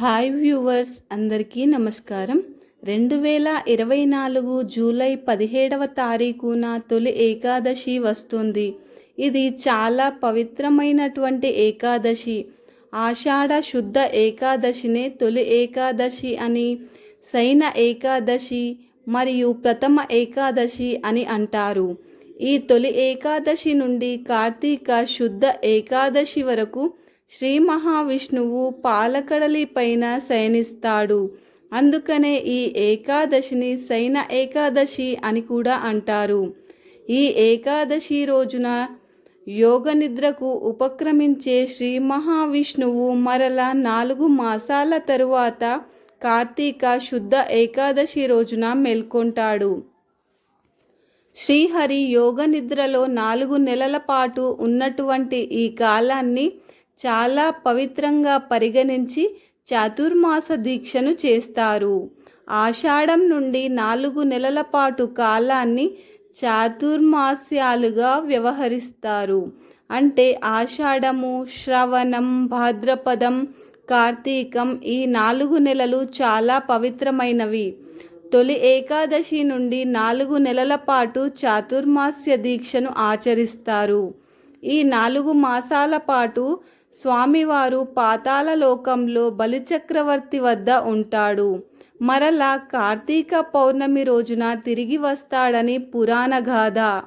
Hi viewers అందరికీ నమస్కారం. రెండు వేల ఇరవై నాలుగు జూలై పదిహేడవ తారీఖున తొలి ఏకాదశి వస్తుంది. ఇది చాలా పవిత్రమైనటువంటి ఏకాదశి. ఆషాఢ శుద్ధ ఏకాదశినే తొలి ఏకాదశి అని శైన ఏకాదశి మరియు ప్రథమ ఏకాదశి అని అంటారు. ఈ తొలి ఏకాదశి నుండి కార్తీక శుద్ధ ఏకాదశి వరకు శ్రీ మహావిష్ణువు పాలకడలి పైన శయనిస్తాడు. అందుకనే ఈ ఏకాదశిని శయన ఏకాదశి అని కూడా అంటారు. ఈ ఏకాదశి రోజున యోగ నిద్రకు ఉపక్రమించే శ్రీ మహావిష్ణువు మరల నాలుగు మాసాల తరువాత కార్తీక శుద్ధ ఏకాదశి రోజున మేల్కొంటాడు. శ్రీహరి యోగ నిద్రలో నాలుగు నెలల పాటు ఉన్నటువంటి ఈ కాలాన్ని చాలా పవిత్రంగా పరిగణించి చాతుర్మాస దీక్షను చేస్తారు. ఆషాఢం నుండి నాలుగు నెలల పాటు కాలాన్ని చాతుర్మాస్యాలుగా వ్యవహరిస్తారు. అంటే ఆషాఢము శ్రవణం భాద్రపదం కార్తీకం ఈ నాలుగు నెలలు చాలా పవిత్రమైనవి. తొలి ఏకాదశి నుండి నాలుగు నెలల పాటు చాతుర్మాస్య దీక్షను ఆచరిస్తారు. ఈ నాలుగు మాసాల పాటు స్వామివారు పాతాళలోకంలో బలిచక్రవర్తి వద్ద ఉంటాడు. మరలా కార్తీక పౌర్ణమి రోజున తిరిగి వస్తాడని పురాణ గాథ.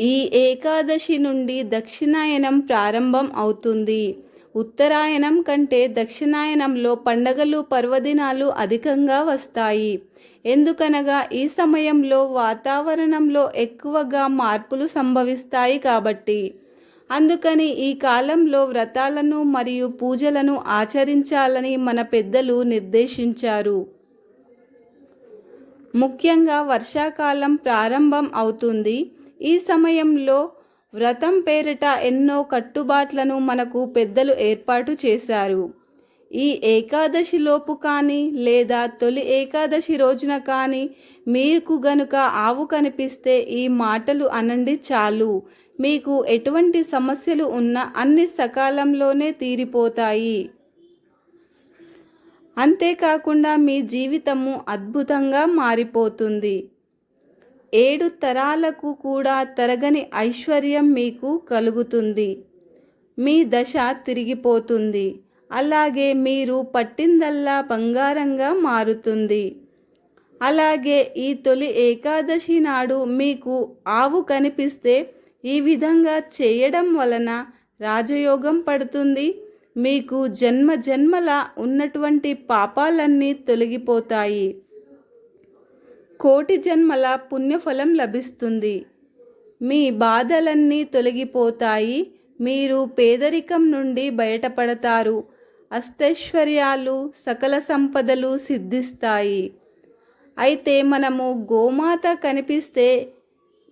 ఈ ఏకాదశి నుండి దక్షిణాయనం ప్రారంభం అవుతుంది. ఉత్తరాయణం కంటే దక్షిణాయనంలో పండగలు పర్వదినాలు అధికంగా వస్తాయి. ఎందుకనగా ఈ సమయంలో వాతావరణంలో ఎక్కువగా మార్పులు సంభవిస్తాయి కాబట్టి. అందుకని ఈ కాలంలో వ్రతాలను మరియు పూజలను ఆచరించాలని మన పెద్దలు నిర్దేశించారు. ముఖ్యంగా వర్షాకాలం ప్రారంభం అవుతుంది. ఈ సమయంలో వ్రతం పేరిట ఎన్నో కట్టుబాట్లను మనకు పెద్దలు ఏర్పాటు చేశారు. ఈ ఏకాదశిలోపు కానీ లేదా తొలి ఏకాదశి రోజున కానీ మీకు గనుక ఆవు కనిపిస్తే ఈ మాటలు అనండి చాలు. మీకు ఎటువంటి సమస్యలు ఉన్నా అన్ని సకాలంలోనే తీరిపోతాయి. అంతేకాకుండా మీ జీవితము అద్భుతంగా మారిపోతుంది. ఏడు తరాలకు కూడా తరగని ఐశ్వర్యం మీకు కలుగుతుంది. మీ దశ తిరిగిపోతుంది. అలాగే మీరు పట్టిందల్లా బంగారంగా మారుతుంది. అలాగే ఈ తొలి ఏకాదశి నాడు మీకు ఆవు కనిపిస్తే ఈ విధంగా చేయడం వలన రాజయోగం పడుతుంది. మీకు జన్మ జన్మల ఉన్నటువంటి పాపాలన్నీ తొలగిపోతాయి. కోటి జన్మల పుణ్యఫలం లభిస్తుంది. మీ బాధలన్నీ తొలగిపోతాయి. మీరు పేదరికం నుండి బయటపడతారు. అష్టైశ్వర్యాలు సకల సంపదలు సిద్ధిస్తాయి. అయితే మనము గోమాత కనిపిస్తే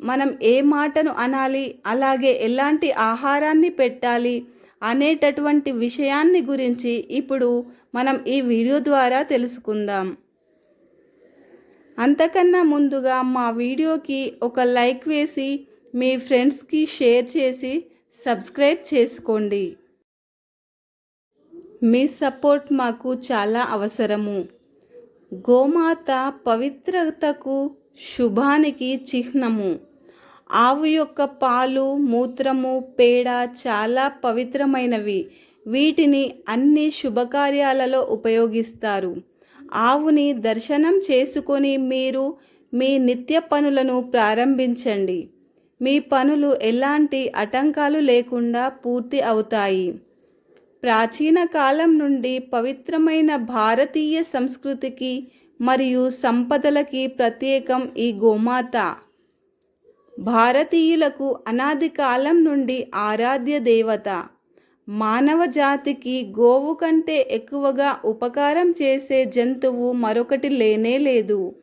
మనం ఏ మాటను అనాలి? అలాగే ఎలాంటి ఆహారాన్ని పెట్టాలి? అనేటటువంటి విషయాన్ని గురించి ఇప్పుడు మనం ఈ వీడియో ద్వారా తెలుసుకుందాం. అంతకన్నా ముందుగా మా వీడియోకి ఒక లైక్ వేసి మీ ఫ్రెండ్స్కి షేర్ చేసి సబ్స్క్రైబ్ చేసుకోండి. మీ సపోర్ట్ మాకు చాలా అవసరము. గోమాత పవిత్రతకు శుభానికి చిహ్నము. ఆవు యొక్క పాలు మూత్రము పేడ చాలా పవిత్రమైనవి. వీటిని అన్ని శుభకార్యాలలో ఉపయోగిస్తారు. ఆవుని దర్శనం చేసుకొని మీరు మీ నిత్య పనులను ప్రారంభించండి. మీ పనులు ఎలాంటి ఆటంకాలు లేకుండా పూర్తి అవుతాయి. ప్రాచీన కాలం నుండి పవిత్రమైన భారతీయ సంస్కృతికి మరియు సంపదలకి ప్రత్యేకం ఈ గోమాత. భారతీయులకు అనాది కాలం నుండి ఆరాధ్య దేవత. మానవ జాతికి గోవు కంటే ఎక్కువగా ఉపకారం చేసే జంతువు మరొకటి లేనే లేదు.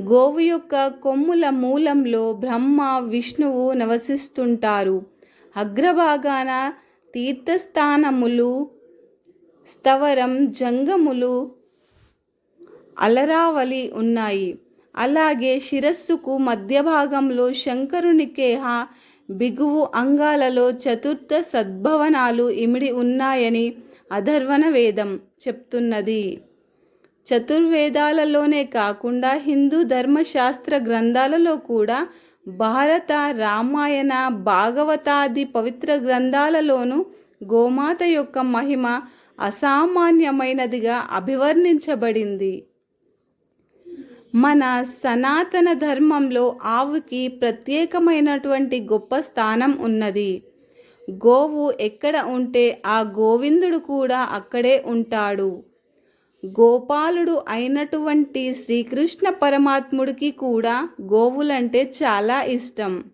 గోవు యొక్క కొమ్ముల మూలంలో బ్రహ్మ విష్ణువు నివసిస్తుంటారు. అగ్రభాగాన తీర్థస్థానములు స్థవరం జంగములు అలరావలి ఉన్నాయి. అలాగే శిరస్సుకు మధ్య భాగంలో శంకరునికేహ బిగువు అంగాలలో చతుర్థ సద్భవనాలు ఇమిడి ఉన్నాయని అధర్వణ వేదం చెప్తున్నది. చతుర్వేదాలలోనే కాకుండా హిందూ ధర్మశాస్త్ర గ్రంథాలలో కూడా భారత రామాయణ భాగవతాది పవిత్ర గ్రంథాలలోనూ గోమాత యొక్క మహిమ అసామాన్యమైనదిగా అభివర్ణించబడింది. మన సనాతన ధర్మంలో ఆవుకి ప్రత్యేకమైనటువంటి గొప్ప స్థానం ఉన్నది. గోవు ఎక్కడ ఉంటే ఆ గోవిందుడు కూడా అక్కడే ఉంటాడు. గోపాలుడు అయినటువంటి శ్రీకృష్ణ పరమాత్ముడికి కూడా గోవులంటే చాలా ఇష్టం.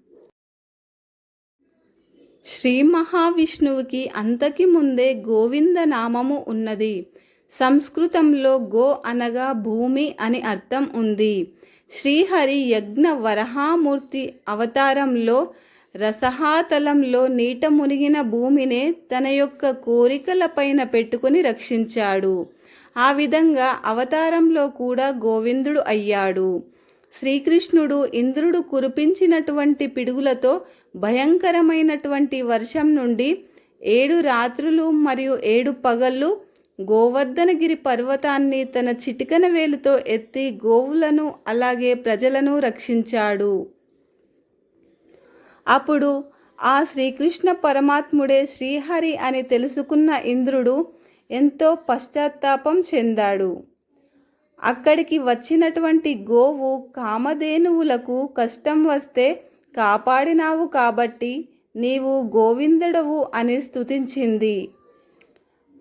శ్రీ మహావిష్ణువుకి అంతకి ముందే గోవింద నామము ఉన్నది. సంస్కృతంలో గో అనగా భూమి అని అర్థం ఉంది. శ్రీహరి యజ్ఞ వరహామూర్తి అవతారంలో రసహాతలంలో నీట మునిగిన భూమినే తన యొక్క కోరికల పైన పెట్టుకుని రక్షించాడు. ఆ విధంగా అవతారంలో కూడా గోవిందుడు అయ్యాడు. శ్రీకృష్ణుడు ఇంద్రుడు కురిపించినటువంటి పిడుగులతో భయంకరమైనటువంటి వర్షం నుండి ఏడు రాత్రులు మరియు ఏడు పగళ్ళు గోవర్ధనగిరి పర్వతాన్ని తన చిటికన వేలుతో ఎత్తి గోవులను అలాగే ప్రజలను రక్షించాడు. అప్పుడు ఆ శ్రీకృష్ణ పరమాత్ముడే శ్రీహరి అని తెలుసుకున్న ఇంద్రుడు ఎంతో పశ్చాత్తాపం చెందాడు. అక్కడికి వచ్చినటువంటి గోవు కామధేనువులకు కష్టం వస్తే కాపాడినావు కాబట్టి నీవు గోవిందుడవు అని స్థుతించింది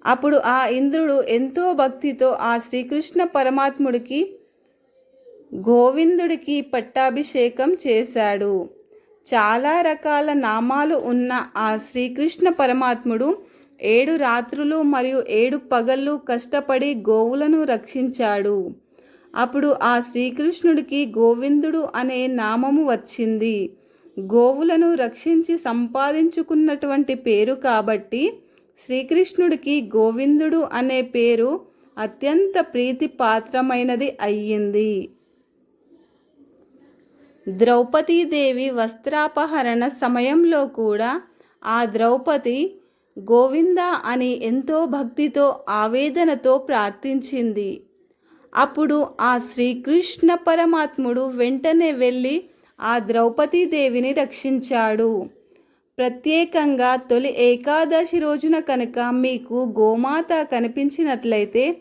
అప్పుడు ఆ ఇంద్రుడు ఎంతో భక్తితో ఆ శ్రీకృష్ణ పరమాత్ముడికి గోవిందుడికి పట్టాభిషేకం చేశాడు. చాలా రకాల నామాలు ఉన్న ఆ శ్రీకృష్ణ పరమాత్ముడు ఏడు రాత్రులు మరియు ఏడు పగళ్ళు కష్టపడి గోవులను రక్షించాడు. అప్పుడు ఆ శ్రీకృష్ణుడికి గోవిందుడు అనే నామము వచ్చింది. గోవులను రక్షించి సంపాదించుకున్నటువంటి పేరు కాబట్టి శ్రీకృష్ణుడికి గోవిందుడు అనే పేరు అత్యంత ప్రీతిపాత్రమైనది అయ్యింది. ద్రౌపదీదేవి వస్త్రాపహరణ సమయంలో కూడా ఆ ద్రౌపది గోవింద అని ఎంతో భక్తితో ఆవేదనతో ప్రార్థించింది. అప్పుడు ఆ శ్రీకృష్ణ పరమాత్ముడు వెంటనే వెళ్ళి ఆ ద్రౌపదీదేవిని రక్షించాడు. ప్రత్యేకంగా తొలి ఏకాదశి రోజున కనుక మీకు గోమాత కనిపించినట్లయితే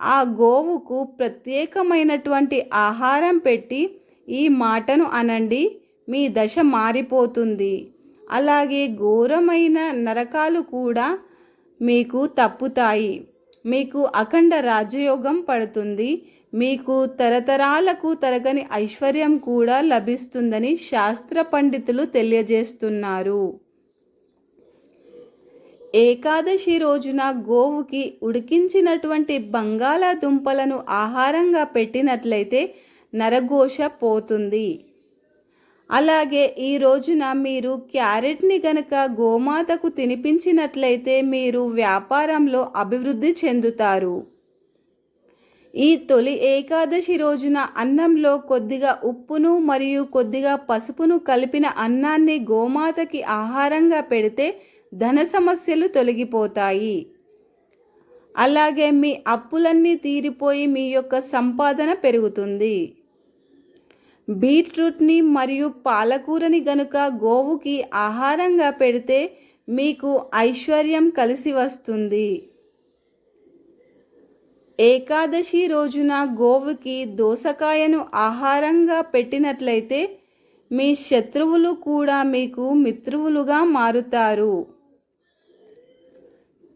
ఆ గోవుకు ప్రత్యేకమైనటువంటి ఆహారం పెట్టి ఈ మాటను అనండి మీ దశ మారిపోతుంది. అలాగే ఘోరమైన నరకాలు కూడా మీకు తప్పుతాయి. మీకు అఖండ రాజయోగం పడుతుంది. మీకు తరతరాలకు తరగని ఐశ్వర్యం కూడా లభిస్తుందని శాస్త్ర పండితులు తెలియజేస్తున్నారు. ఏకాదశి రోజున గోవుకి ఉడికించినటువంటి బంగాళాదుంపలను ఆహారంగా పెట్టినట్లయితే నరఘోష పోతుంది. అలాగే ఈ రోజున మీరు క్యారెట్ని గనక గోమాతకు తినిపించినట్లయితే మీరు వ్యాపారంలో అభివృద్ధి చెందుతారు. ఈ తొలి ఏకాదశి రోజున అన్నంలో కొద్దిగా ఉప్పును మరియు కొద్దిగా పసుపును కలిపిన అన్నాన్ని గోమాతకి ఆహారంగా పెడితే ధన సమస్యలు తొలగిపోతాయి. అలాగే మీ అప్పులన్నీ తీరిపోయి మీ యొక్క సంపాదన పెరుగుతుంది. బీట్రూట్ని మరియు పాలకూరని గనుక గోవుకి ఆహారంగా పెడితే మీకు ఐశ్వర్యం కలిసి వస్తుంది. ఏకాదశి రోజున గోవుకి దోసకాయను ఆహారంగా పెట్టినట్లయితే మీ శత్రువులు కూడా మీకు మిత్రువులుగా మారుతారు.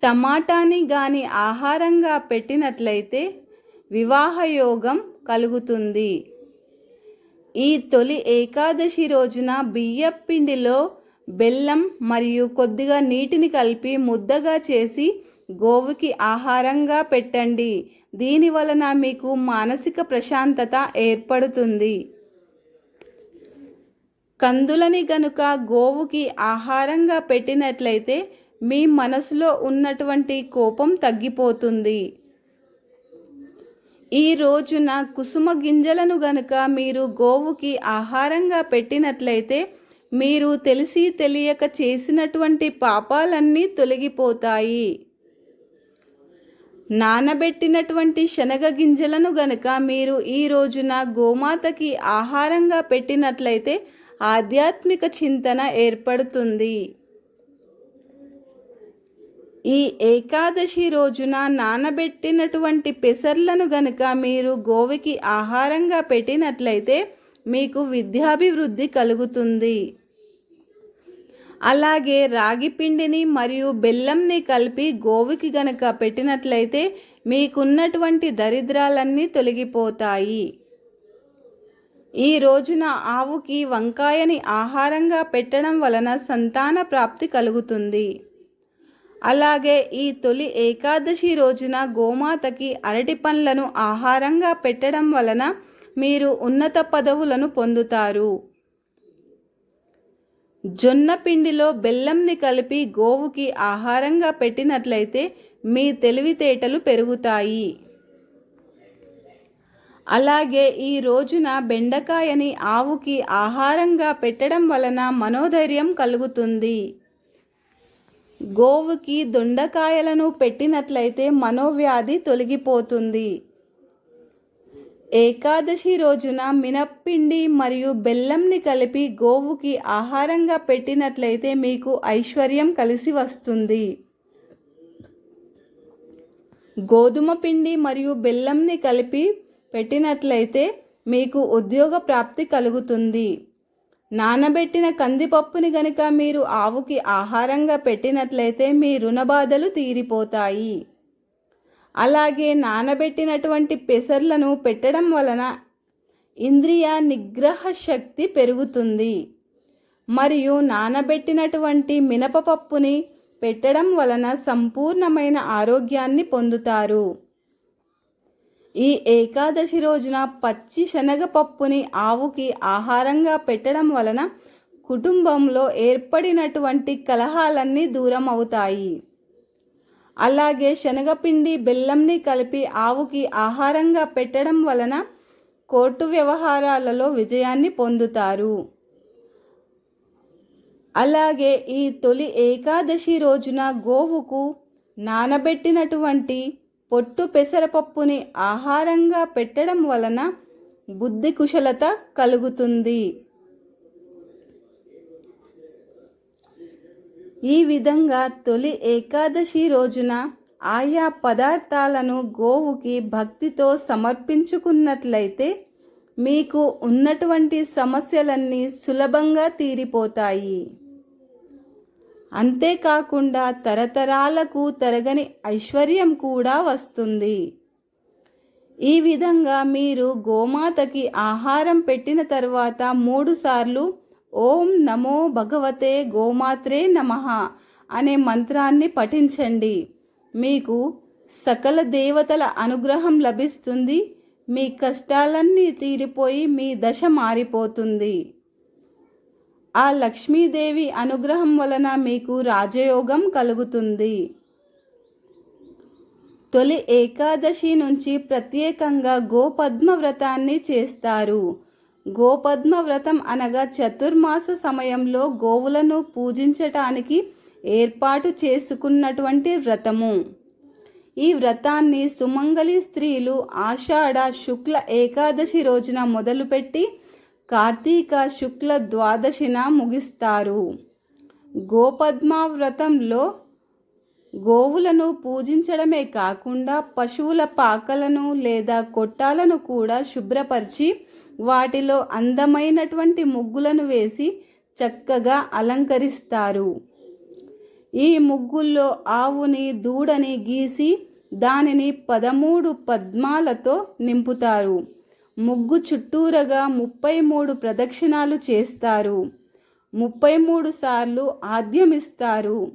టమాటాని గాని ఆహారంగా పెట్టినట్లయితే వివాహయోగం కలుగుతుంది. ఈ తొలి ఏకాదశి రోజున బియ్యపిండిలో బెల్లం మరియు కొద్దిగా నీటిని కలిపి ముద్దగా చేసి గోవుకి ఆహారంగా పెట్టండి. దీని వలన మీకు మానసిక ప్రశాంతత ఏర్పడుతుంది. కందులని గనుక గోవుకి ఆహారంగా పెట్టినట్లయితే మీ మనసులో ఉన్నటువంటి కోపం తగ్గిపోతుంది. ఈ రోజున కుసుమ గింజలను గనుక మీరు గోవుకి ఆహారంగా పెట్టినట్లయితే మీరు తెలిసి తెలియక చేసినటువంటి పాపాలన్నీ తొలగిపోతాయి. నానబెట్టినటువంటి శనగ గింజలను గనుక మీరు ఈ రోజున గోమాతకి ఆహారంగా పెట్టినట్లయితే ఆధ్యాత్మిక చింతన ఏర్పడుతుంది. ఈ ఏకాదశి రోజున నానబెట్టినటువంటి పెసర్లను గనుక మీరు గోవికి ఆహారంగా పెట్టినట్లయితే మీకు విద్యాభివృద్ధి కలుగుతుంది. అలాగే రాగి పిండిని మరియు బెల్లంని కలిపి గోవుకి గనక పెట్టినట్లయితే మీకున్నటువంటి దరిద్రాలన్నీ తొలగిపోతాయి. ఈ రోజున ఆవుకి వంకాయని ఆహారంగా పెట్టడం వలన సంతాన ప్రాప్తి కలుగుతుంది. అలాగే ఈ తొలి ఏకాదశి రోజున గోమాతకి అరటి పండ్లను ఆహారంగా పెట్టడం వలన మీరు ఉన్నత పదవులను పొందుతారు. జొన్న పిండిలో బెల్లంని కలిపి గోవుకి ఆహారంగా పెట్టినట్లయితే మీ తెలివితేటలు పెరుగుతాయి. అలాగే ఈ రోజున బెండకాయని ఆవుకి ఆహారంగా పెట్టడం వలన మనోధైర్యం కలుగుతుంది. గోవుకి దొండకాయలను పెట్టినట్లయితే మనోవ్యాధి తొలగిపోతుంది. ఏకాదశి రోజున మినప్పిండి మరియు బెల్లంని కలిపి గోవుకి ఆహారంగా పెట్టినట్లయితే మీకు ఐశ్వర్యం కలిసి వస్తుంది. గోధుమ పిండి మరియు బెల్లంని కలిపి పెట్టినట్లయితే మీకు ఉద్యోగ ప్రాప్తి కలుగుతుంది. నానబెట్టిన కందిపప్పుని గనుక మీరు ఆవుకి ఆహారంగా పెట్టినట్లయితే మీ రుణబాధలు తీరిపోతాయి. అలాగే నానబెట్టినటువంటి పెసర్లను పెట్టడం వలన ఇంద్రియ నిగ్రహ శక్తి పెరుగుతుంది. మరియు నానబెట్టినటువంటి మినపపప్పుని పెట్టడం వలన సంపూర్ణమైన ఆరోగ్యాన్ని పొందుతారు. ఈ ఏకాదశి రోజున పచ్చి శనగపప్పుని ఆవుకి ఆహారంగా పెట్టడం వలన కుటుంబంలో ఏర్పడినటువంటి కలహాలన్నీ దూరం అవుతాయి. అలాగే శనగపిండి బెల్లంని కలిపి ఆవుకి ఆహారంగా పెట్టడం వలన కోర్టు వ్యవహారాలలో విజయాన్ని పొందుతారు. అలాగే ఈ తొలి ఏకాదశి రోజున గోవుకు నానబెట్టినటువంటి పొట్టు పెసరపప్పుని ఆహారంగా పెట్టడం వలన బుద్ధి కుశలత కలుగుతుంది. ఈ విధంగా తొలి ఏకాదశి రోజున ఆయా పదార్థాలను గోవుకి భక్తితో సమర్పించుకున్నట్లయితే మీకు ఉన్నటువంటి సమస్యలన్నీ సులభంగా తీరిపోతాయి. అంతేకాకుండా తరతరాలకు తరగని ఐశ్వర్యం కూడా వస్తుంది. ఈ విధంగా మీరు గోమాతకి ఆహారం పెట్టిన తర్వాత మూడుసార్లు ఓం నమో భగవతే గోమాత్రే నమ అనే మంత్రాన్ని పఠించండి. మీకు సకల దేవతల అనుగ్రహం లభిస్తుంది. మీ కష్టాలన్నీ తీరిపోయి మీ దశ మారిపోతుంది. ఆ లక్ష్మీదేవి అనుగ్రహం వలన మీకు రాజయోగం కలుగుతుంది. తొలి ఏకాదశి నుంచి ప్రత్యేకంగా గోపద్మ వ్రతాన్ని చేస్తారు. గోపద్మ వ్రతం అనగా చతుర్మాస సమయంలో గోవులను పూజించటానికి ఏర్పాటు చేసుకున్నటువంటి వ్రతము. ఈ వ్రతాన్ని సుమంగళి స్త్రీలు ఆషాఢ శుక్ల ఏకాదశి రోజున మొదలుపెట్టి కార్తీక శుక్ల ద్వాదశిన ముగిస్తారు. గోపద్మ వ్రతంలో గోవులను పూజించడమే కాకుండా పశువుల పాకలను లేదా కొట్టాలను కూడా శుభ్రపరిచి వాటిలో అందమైనటువంటి ముగ్గులను వేసి చక్కగా అలంకరిస్తారు. ఈ ముగ్గుల్లో ఆవుని దూడని గీసి దానిని పదమూడు పద్మాలతో నింపుతారు. ముగ్గు చుట్టూరగా ముప్పై మూడు ప్రదక్షిణాలు చేస్తారు. ముప్పై మూడు సార్లు ఆద్యమిస్తారు.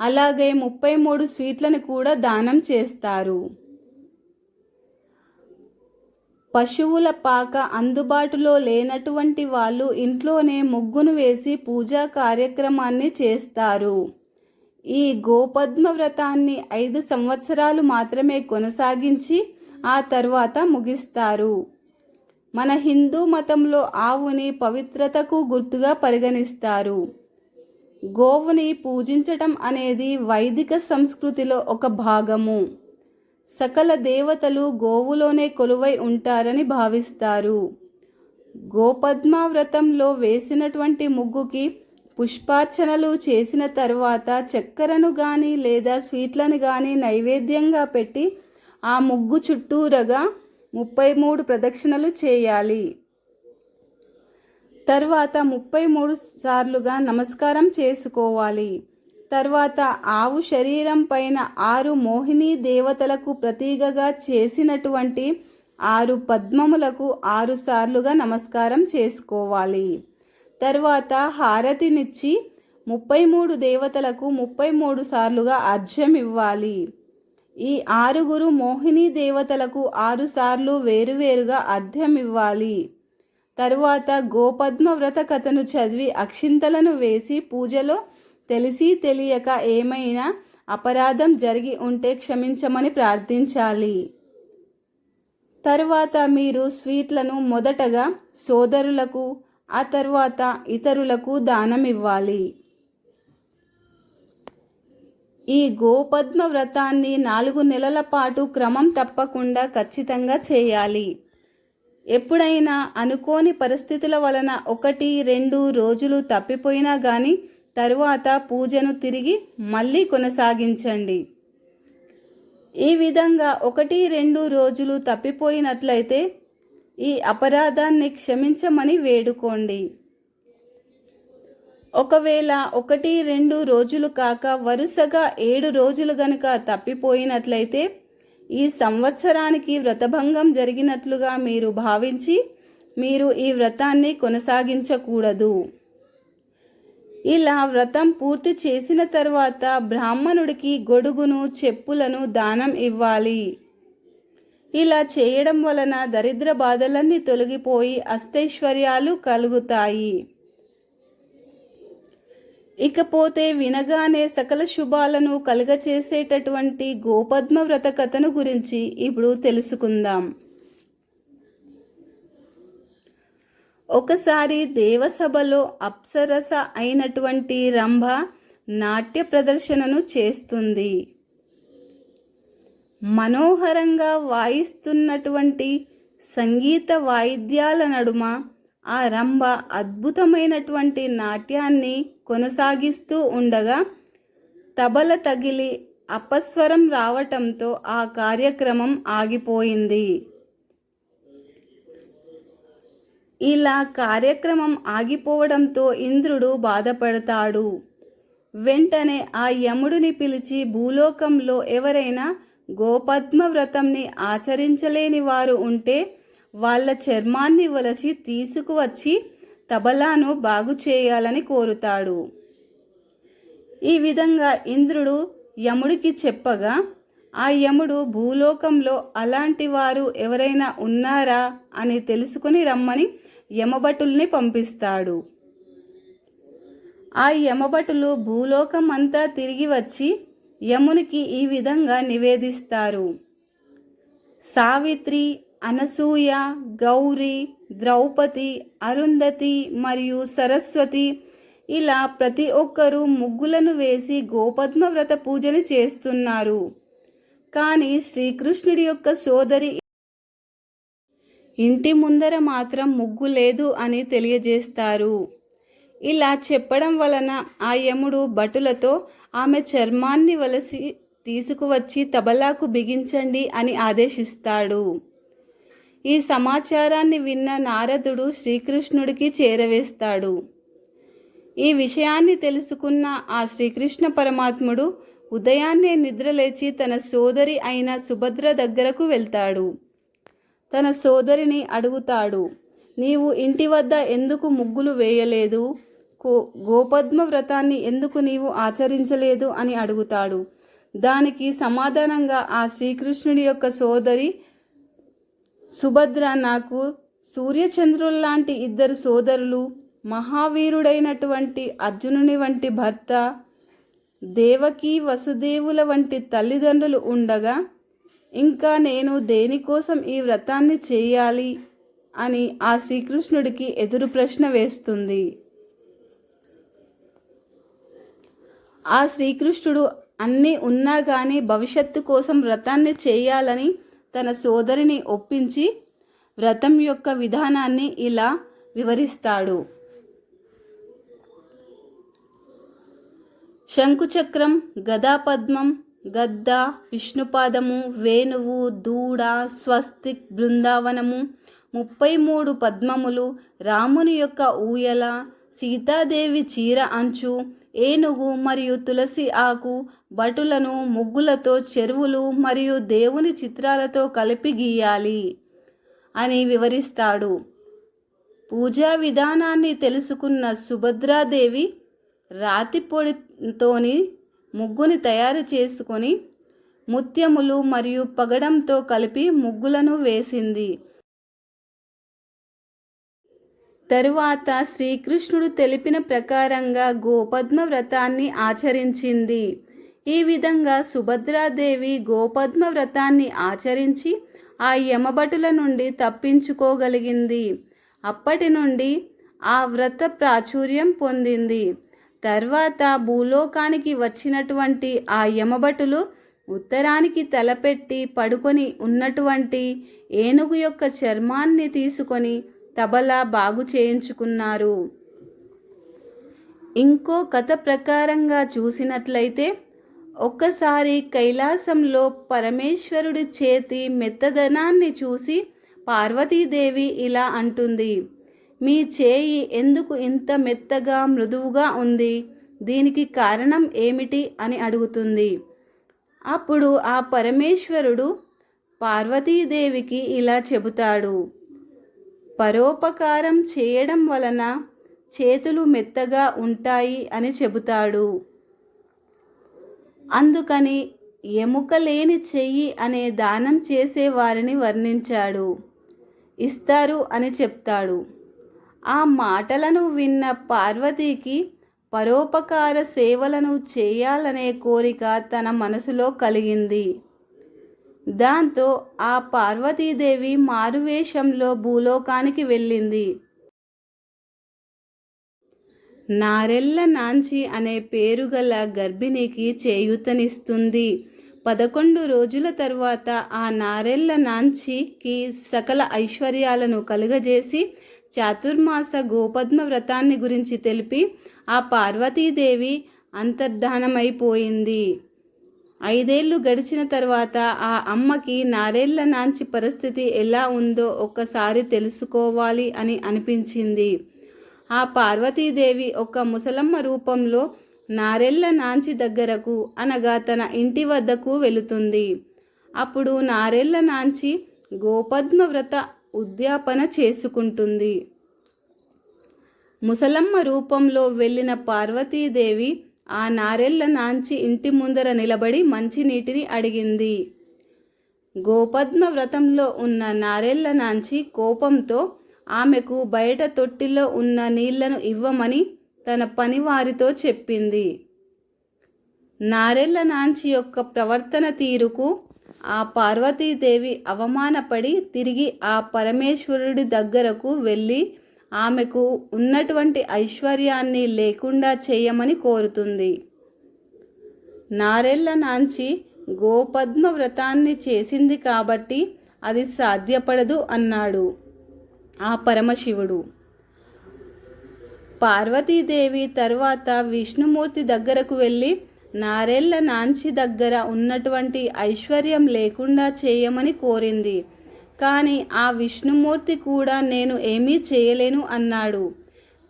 అలాగే ముప్పై మూడు స్వీట్లను కూడా దానం చేస్తారు. పశువుల పాక అందుబాటులో లేనటువంటి వాళ్ళు ఇంట్లోనే ముగ్గును వేసి పూజా కార్యక్రమాన్ని చేస్తారు. ఈ గోపద్మ వ్రతాన్ని ఐదు సంవత్సరాలు మాత్రమే కొనసాగించి ఆ తర్వాత ముగిస్తారు. మన హిందూ మతంలో ఆవుని పవిత్రతకు గుర్తుగా పరిగణిస్తారు. గోవుని పూజించటం అనేది వైదిక సంస్కృతిలో ఒక భాగము. సకల దేవతలు గోవులోనే కొలువై ఉంటారని భావిస్తారు. గోపద్మ వ్రతంలో వేసినటువంటి ముగ్గుకి పుష్పార్చనలు చేసిన తర్వాత చక్కెరను కానీ లేదా స్వీట్లను కానీ నైవేద్యంగా పెట్టి ఆ ముగ్గు చుట్టూరగా ముప్పై మూడు ప్రదక్షిణలు చేయాలి. తర్వాత ముప్పై మూడు సార్లుగా నమస్కారం చేసుకోవాలి. తర్వాత ఆవు శరీరం పైన ఆరు మోహిని దేవతలకు ప్రతీకగా చేసినటువంటి ఆరు పద్మములకు ఆరు సార్లుగా నమస్కారం చేసుకోవాలి. తర్వాత హారతినిచ్చి ముప్పై మూడు దేవతలకు ముప్పై మూడు సార్లుగా అర్ఘ్యం ఇవ్వాలి ఈ ఆరుగురు మోహిని దేవతలకు ఆరుసార్లు వేరువేరుగా అర్థం ఇవ్వాలి. తరువాత గోపద్మ వ్రత కథను చదివి అక్షింతలను వేసి పూజలో తెలిసి తెలియక ఏమైనా అపరాధం జరిగి ఉంటే క్షమించమని ప్రార్థించాలి. తరువాత మీరు స్వీట్లను మొదటగా సోదరులకు ఆ తర్వాత ఇతరులకు దానం ఇవ్వాలి ఈ గోపద్మ వ్రతాన్ని నాలుగు నెలల పాటు క్రమం తప్పకుండా ఖచ్చితంగా చేయాలి. ఎప్పుడైనా అనుకోని పరిస్థితుల వలన ఒకటి రెండు రోజులు తప్పిపోయినా కానీ తరువాత పూజను తిరిగి మళ్ళీ కొనసాగించండి. ఈ విధంగా ఒకటి రెండు రోజులు తప్పిపోయినట్లయితే ఈ అపరాధాన్ని క్షమించమని వేడుకోండి. ఒకవేళ ఒకటి రెండు రోజులు కాక వరుసగా ఏడు రోజులు గనుక తప్పిపోయినట్లయితే ఈ సంవత్సరానికి వ్రతభంగం జరిగినట్లుగా మీరు భావించి మీరు ఈ వ్రతాన్ని కొనసాగించకూడదు. ఇలా వ్రతం పూర్తి చేసిన తర్వాత బ్రాహ్మణుడికి గొడుగును చెప్పులను దానం ఇవ్వాలి. ఇలా చేయడం వలన దరిద్ర బాధలన్నీ తొలగిపోయి అష్టైశ్వర్యాలు కలుగుతాయి. ఇకపోతే వినగానే సకల శుభాలను కలుగచేసేటటువంటి గోపద్మ వ్రత కథను గురించి ఇప్పుడు తెలుసుకుందాం. ఒకసారి దేవసభలో అప్సరస అయినటువంటి రంభ నాట్య ప్రదర్శనను చేస్తుంది. మనోహరంగా వాయిస్తున్నటువంటి సంగీత వాయిద్యాల నడుమ ఆ రంభ అద్భుతమైనటువంటి నాట్యాన్ని కొనసాగిస్తూ ఉండగా తబల తగిలి అపస్వరం రావటంతో ఆ కార్యక్రమం ఆగిపోయింది. ఇలా కార్యక్రమం ఆగిపోవడంతో ఇంద్రుడు బాధపడతాడు. వెంటనే ఆ యముడిని పిలిచి భూలోకంలో ఎవరైనా గోపద్మ వ్రతంని ఆచరించలేని వారు ఉంటే వాళ్ళ చర్మాన్ని వలచి తీసుకువచ్చి తబలాను బాగు చేయాలని కోరుతాడు. ఈ విధంగా ఇంద్రుడు యముడికి చెప్పగా ఆ యముడు భూలోకంలో అలాంటి వారు ఎవరైనా ఉన్నారా అని తెలుసుకుని రమ్మని యమభటుల్ని పంపిస్తాడు. ఆ యమభటులు భూలోకం అంతా తిరిగి వచ్చి యమునికి ఈ విధంగా నివేదిస్తారు. సావిత్రి అనసూయ గౌరి ద్రౌపది అరుంధతి మరియు సరస్వతి ఇలా ప్రతి ఒక్కరూ ముగ్గులను వేసి గోపద్మ వ్రత పూజను చేస్తున్నారు. కానీ శ్రీకృష్ణుడి యొక్క సోదరి ఇంటి ముందర మాత్రం ముగ్గు లేదు అని తెలియజేస్తారు. ఇలా చెప్పడం వలన ఆ యముడు భటులతో ఆమె చర్మాన్ని వలసి తీసుకువచ్చి తబలాకు బిగించండి అని ఆదేశిస్తాడు. ఈ సమాచారాన్ని విన్న నారదుడు శ్రీకృష్ణుడికి చేరవేస్తాడు. ఈ విషయాన్ని తెలుసుకున్న ఆ శ్రీకృష్ణ పరమాత్ముడు ఉదయాన్నే నిద్రలేచి తన సోదరి అయిన సుభద్ర దగ్గరకు వెళ్తాడు. తన సోదరిని అడుగుతాడు నీవు ఇంటి వద్ద ఎందుకు ముగ్గులు వేయలేదు? కో గోపద్మ వ్రతాన్ని ఎందుకు నీవు ఆచరించలేదు? అని అడుగుతాడు. దానికి సమాధానంగా ఆ శ్రీకృష్ణుడి యొక్క సోదరి సుభద్ర నాకు సూర్యచంద్రుల్లాంటి ఇద్దరు సోదరులు మహావీరుడైనటువంటి అర్జునుని వంటి భర్త దేవకి వసుదేవుల వంటి తల్లిదండ్రులు ఉండగా ఇంకా నేను దేనికోసం ఈ వ్రతాన్ని చేయాలి అని ఆ శ్రీకృష్ణుడికి ఎదురు ప్రశ్న వేస్తుంది. ఆ శ్రీకృష్ణుడు అన్నీ ఉన్నా కానీ భవిష్యత్తు కోసం వ్రతాన్ని చేయాలని తన సోదరిని ఒప్పించి వ్రతం యొక్క విధానాన్ని ఇలా వివరిస్తాడు. శంకుచక్రం గదాపద్మం గద్ద విష్ణుపాదము వేణువు దూడ స్వస్తిక్ బృందావనము ముప్పై మూడు పద్మములు రాముని యొక్క ఊయల సీతాదేవి చీర అంచు ఏనుగు మరియు తులసి ఆకు భటులను ముగ్గులతో చెరువులు మరియు దేవుని చిత్రాలతో కలిపి గీయాలి అని వివరిస్తాడు. పూజా విధానాన్ని తెలుసుకున్న సుభద్రాదేవి రాతి పొడితోని ముగ్గుని తయారు చేసుకొని ముత్యములు మరియు పగడంతో కలిపి ముగ్గులను వేసింది. తరువాత శ్రీకృష్ణుడు తెలిపిన ప్రకారంగా గోపద్మ వ్రతాన్ని ఆచరించింది. ఈ విధంగా సుభద్రాదేవి గోపద్మ వ్రతాన్ని ఆచరించి ఆ యమభటుల నుండి తప్పించుకోగలిగింది. అప్పటి నుండి ఆ వ్రత ప్రాచుర్యం పొందింది. తర్వాత భూలోకానికి వచ్చినటువంటి ఆ యమభటులు ఉత్తరానికి తలపెట్టి పడుకొని ఉన్నటువంటి ఏనుగు యొక్క చర్మాన్ని తీసుకొని తబలా బాగు చేయించుకున్నారు. ఇంకో కథ ప్రకారంగా చూసినట్లయితే ఒక్కసారి కైలాసంలో పరమేశ్వరుడి చేతి మెత్తదనాన్ని చూసి పార్వతీదేవి ఇలా అంటుంది మీ చేయి ఎందుకు ఇంత మెత్తగా మృదువుగా ఉంది? దీనికి కారణం ఏమిటి? అని అడుగుతుంది. అప్పుడు ఆ పరమేశ్వరుడు పార్వతీదేవికి ఇలా చెబుతాడు పరోపకారం చేయడం వలన చేతులు మెత్తగా ఉంటాయి అని చెబుతాడు. అందుకని ఎముక లేని చెయ్యి అనే దానం చేసేవారిని వర్ణించాడు. ఇస్తారు అని చెప్తాడు. ఆ మాటలను విన్న పార్వతీకి పరోపకార సేవలను చేయాలనే కోరిక తన మనసులో కలిగింది. దాంతో ఆ పార్వతీదేవి మారువేషంలో భూలోకానికి వెళ్ళింది. నారెల్ల నాంచి అనే పేరు గల గర్భిణికి చేయూతనిస్తుంది. పదకొండు రోజుల తర్వాత ఆ నారెల్ల నాంచికి సకల ఐశ్వర్యాలను కలుగజేసి చాతుర్మాస గోపద్మ వ్రతాన్ని గురించి తెలిపి ఆ పార్వతీదేవి అంతర్ధానమైపోయింది. ఐదేళ్ళు గడిచిన తర్వాత ఆ అమ్మకి నారేళ్ళ నాంచి పరిస్థితి ఎలా ఉందో ఒక్కసారి తెలుసుకోవాలి అని అనిపించింది. ఆ పార్వతీదేవి ఒక ముసలమ్మ రూపంలో నారెళ్ళ నాంచి దగ్గరకు అనగా తన ఇంటి వద్దకు వెళుతుంది. అప్పుడు నారెళ్ళ నాంచి గోపద్మ వ్రత ఉద్యాపన చేసుకుంటుంది. ముసలమ్మ రూపంలో వెళ్ళిన పార్వతీదేవి ఆ నారెళ్ళ నాంచి ఇంటి ముందర నిలబడి మంచినీటిని అడిగింది. గోపద్మ వ్రతంలో ఉన్న నారెళ్ళ నాంచి కోపంతో ఆమెకు బయట తొట్టిలో ఉన్న నీళ్ళను ఇవ్వమని తన పనివారితో చెప్పింది. నారెళ్ళ నాంచి యొక్క ప్రవర్తన తీరుకు ఆ పార్వతీదేవి అవమానపడి తిరిగి ఆ పరమేశ్వరుడి దగ్గరకు వెళ్ళి ఆమెకు ఉన్నటువంటి ఐశ్వర్యాన్ని లేకుండా చేయమని కోరుతుంది. నారెళ్ళ నాంచి గోపద్మ వ్రతాన్ని చేసింది కాబట్టి అది సాధ్యపడదు అన్నాడు. ఆ పరమశివుడు. పార్వతీదేవి తర్వాత విష్ణుమూర్తి దగ్గరకు వెళ్ళి నారెళ్ళ నాంచి దగ్గర ఉన్నటువంటి ఐశ్వర్యం లేకుండా చేయమని కోరింది. కానీ ఆ విష్ణుమూర్తి కూడా నేను ఏమీ చేయలేను అన్నాడు.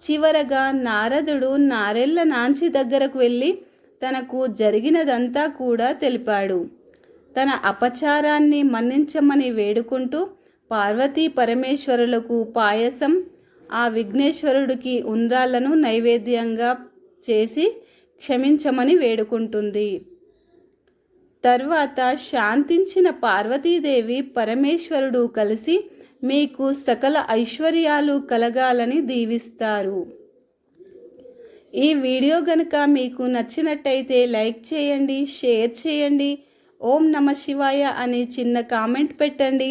చివరగా నారదుడు నారెళ్ళ నాంచి దగ్గరకు వెళ్ళి తనకు జరిగినదంతా కూడా తెలిపాడు. తన అపచారాన్ని మన్నించమని వేడుకుంటూ పార్వతీ పరమేశ్వరులకు పాయసం ఆ విఘ్నేశ్వరుడికి ఉండ్రాళ్ళను నైవేద్యంగా చేసి క్షమించమని వేడుకుంటుంది. తర్వాత శాంతించిన పార్వతీదేవి పరమేశ్వరుడు కలిసి మీకు సకల ఐశ్వర్యాలు కలగాలని దీవిస్తారు. ఈ వీడియో గనుక మీకు నచ్చినట్టయితే లైక్ చేయండి షేర్ చేయండి. ఓం నమ శివాయ అని చిన్న కామెంట్ పెట్టండి.